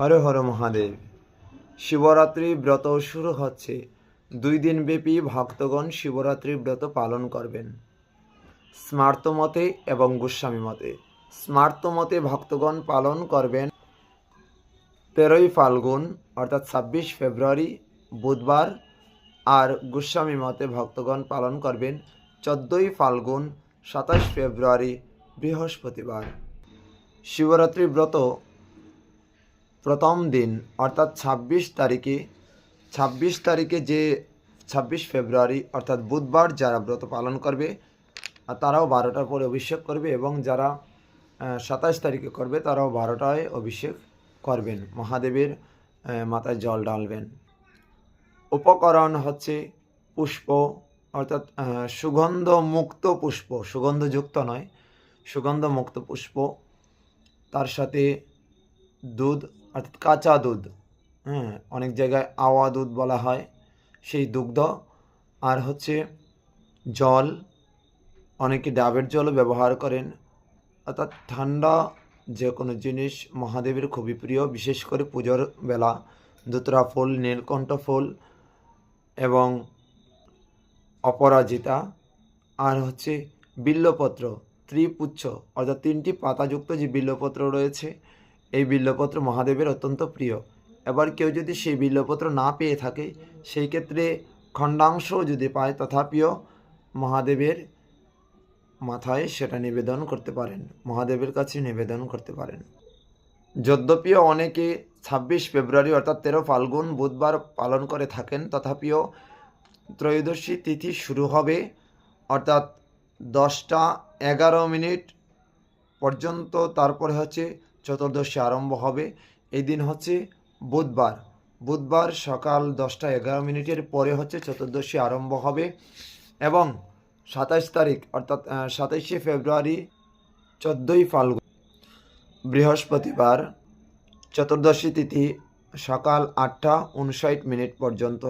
হর হর মহাদেব। শিবরাত্রি ব্রত শুরু হচ্ছে। দুই দিনব্যাপী ভক্তগণ শিবরাত্রি ব্রত পালন করবেন। স্মার্ত মতে এবং গোস্বামী মতে। স্মার্ত মতে ভক্তগণ পালন করবেন তেরোই ফাল্গুন, অর্থাৎ ছাব্বিশ ফেব্রুয়ারি, বুধবার, আর গোস্বামী মতে ভক্তগণ পালন করবেন চোদ্দোই ফাল্গুন, সাতাশ ফেব্রুয়ারি, বৃহস্পতিবার। শিবরাত্রি ব্রত প্রথম দিন, অর্থাৎ ছাব্বিশ তারিখে ছাব্বিশ তারিখে যে ছাব্বিশ ফেব্রুয়ারি, অর্থাৎ বুধবার যারা ব্রত পালন করবে তারাও বারোটার পরে অভিষেক করবে এবং যারা সাতাশ তারিখে করবে, তারাও বারোটায় অভিষেক করবেন। মহাদেবের মাথায় জল ঢালবেন। উপকরণ হচ্ছে পুষ্প, অর্থাৎ সুগন্ধ মুক্ত পুষ্প, সুগন্ধযুক্ত নয় সুগন্ধ মুক্ত পুষ্প। তার সাথে দুধ অর্থাৎ কাঁচা দুধ হ্যাঁ অনেক জায়গায় আওয়া দুধ বলা হয়, সেই দুগ্ধ। আর হচ্ছে জল, অনেকে ডাবের জলও ব্যবহার করেন। অর্থাৎ ঠান্ডা যে কোনো জিনিস মহাদেবের খুবই প্রিয়, বিশেষ করে পুজোর বেলা। ধুতরা ফুল, নীলকণ্ঠ ফুল এবং অপরাজিতা। আর হচ্ছে বিল্লপত্র, ত্রিপুচ্ছ, অর্থাৎ তিনটি পাতাযুক্ত যে বিল্লপত্র রয়েছে এই বিল্লপত্র মহাদেবের অত্যন্ত প্রিয়। এবার কেউ যদি সেই বিল্লপত্র না পেয়ে থাকে, সেই ক্ষেত্রে খণ্ডাংশ যদি পায়, তথাপিও মহাদেবের মাথায় সেটা নিবেদন করতে পারেন, মহাদেবের কাছে নিবেদন করতে পারেন। যদ্যপিও অনেকে ছাব্বিশ ফেব্রুয়ারি অর্থাৎ তেরো ফাল্গুন বুধবার পালন করে থাকেন, তথাপিও ত্রয়োদশী তিথি শুরু হবে অর্থাৎ দশটা এগারো মিনিট পর্যন্ত, তারপরে হচ্ছে চতুর্দশী আরম্ভ হবে। এই দিন হচ্ছে বুধবার। বুধবার সকাল দশটা এগারো মিনিটের পরে হচ্ছে চতুর্দশী আরম্ভ হবে এবং সাতাশ তারিখ, অর্থাৎ সাতাইশে ফেব্রুয়ারি চোদ্দোই ফাল্গুন বৃহস্পতিবার চতুর্দশী তিথি সকাল আটটা উনষাট মিনিট পর্যন্ত।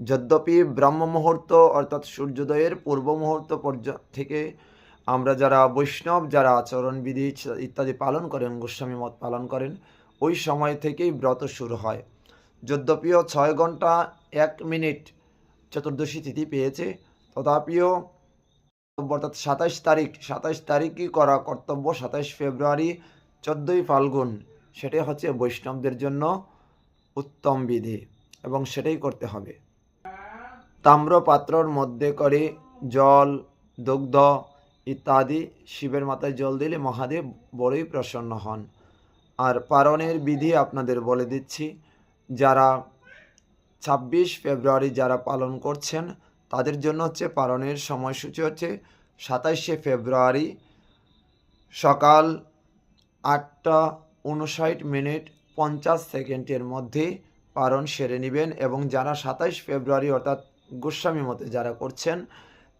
যদ্যপি ব্রহ্ম মুহূর্ত অর্থাৎ সূর্যোদয়ের পূর্ব মুহূর্ত পর্যন্ত থেকে আমরা যারা বৈষ্ণব, যারা আচরণবিধি ইত্যাদি পালন করেন, গোস্বামী মত পালন করেন, ওই সময় থেকেই ব্রত শুরু হয়। যদ্যপিও ছয় ঘণ্টা এক মিনিট চতুর্দশী তিথি পেয়েছে, তথাপিও অর্থাৎ সাতাশ তারিখ সাতাশ তারিখই করা কর্তব্য সাতাশ ফেব্রুয়ারি চোদ্দোই ফাল্গুন সেটাই হচ্ছে বৈষ্ণবদের জন্য উত্তম বিধি এবং সেটাই করতে হবে। তাম্র পাত্রর মধ্যে করে জল, দুগ্ধ ইত্যাদি শিবের মাথায় জল দিলে মহাদেব বড়ই প্রসন্ন হন। আর পারণের বিধি আপনাদের বলে দিচ্ছি, যারা ছাব্বিশ ফেব্রুয়ারি যারা পালন করছেন, তাদের জন্য হচ্ছে পালনের সময়সূচি হচ্ছে সাতাইশে ফেব্রুয়ারি সকাল আটটা উনষাট মিনিট পঞ্চাশ সেকেন্ডের মধ্যে পালন সেরে নেবেন এবং যারা সাতাইশ ফেব্রুয়ারি অর্থাৎ গোস্বামী মতে যারা করছেন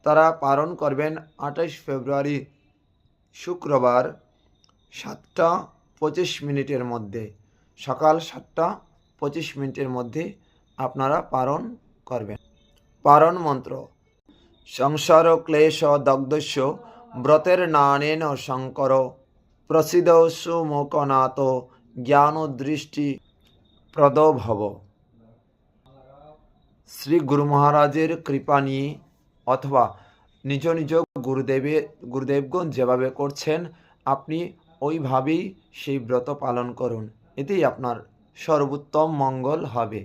তারা পালন করবেন আঠাইশ ফেব্রুয়ারি শুক্রবার সাতটা পঁচিশ মিনিটের মধ্যে। সকাল সাতটা পঁচিশ মিনিটের মধ্যে আপনারা পালন করবেন। পারণ মন্ত্র। সংসার ক্লেশ দগ্ধস্য ব্রতের নানেন শঙ্কর। প্রসিদ্ধ সুমুখনাথ জ্ঞান দৃষ্টি প্রদ ভব শ্রী গুরু মহারাজের কৃপা নিয়ে অথবা নিজ নিজ গুরুদেবে, গুরুদেবগণ যেভাবে করছেন, আপনি ওইভাবেই সেই ব্রত পালন করুন। এতেই আপনার সর্বোত্তম মঙ্গল হবে।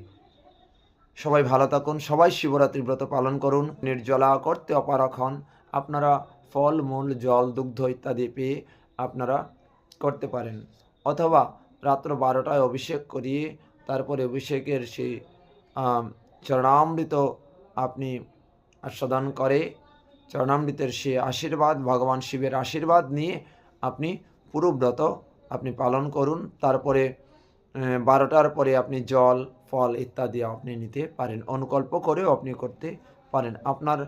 সবাই ভালো থাকুন, সবাই শিবরাত্রি ব্রত পালন করুন। নির্জলা করতে অপারক হন আপনারা ফল, মূল, জল, দুগ্ধ ইত্যাদি পেয়ে আপনারা করতে পারেন। অথবা রাত্র বারোটায় অভিষেক করিয়ে তারপরে অভিষেকের সেই চরণামৃত আপনি আস্বাদন করে। চরণামৃতের সে আশীর্বাদ, ভগবান শিবের আশীর্বাদ নিয়ে আপনি পুরো ব্রত আপনি পালন করুন। তারপরে বারোটার পরে আপনি জল, ফল ইত্যাদি আপনি নিতে পারেন। অনুকল্প করেও আপনি করতে পারেন। আপনার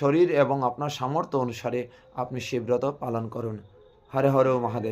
শরীর এবং আপনার সামর্থ্য অনুসারে আপনি শিবব্রত পালন করুন। হরে হরে মহাদেব।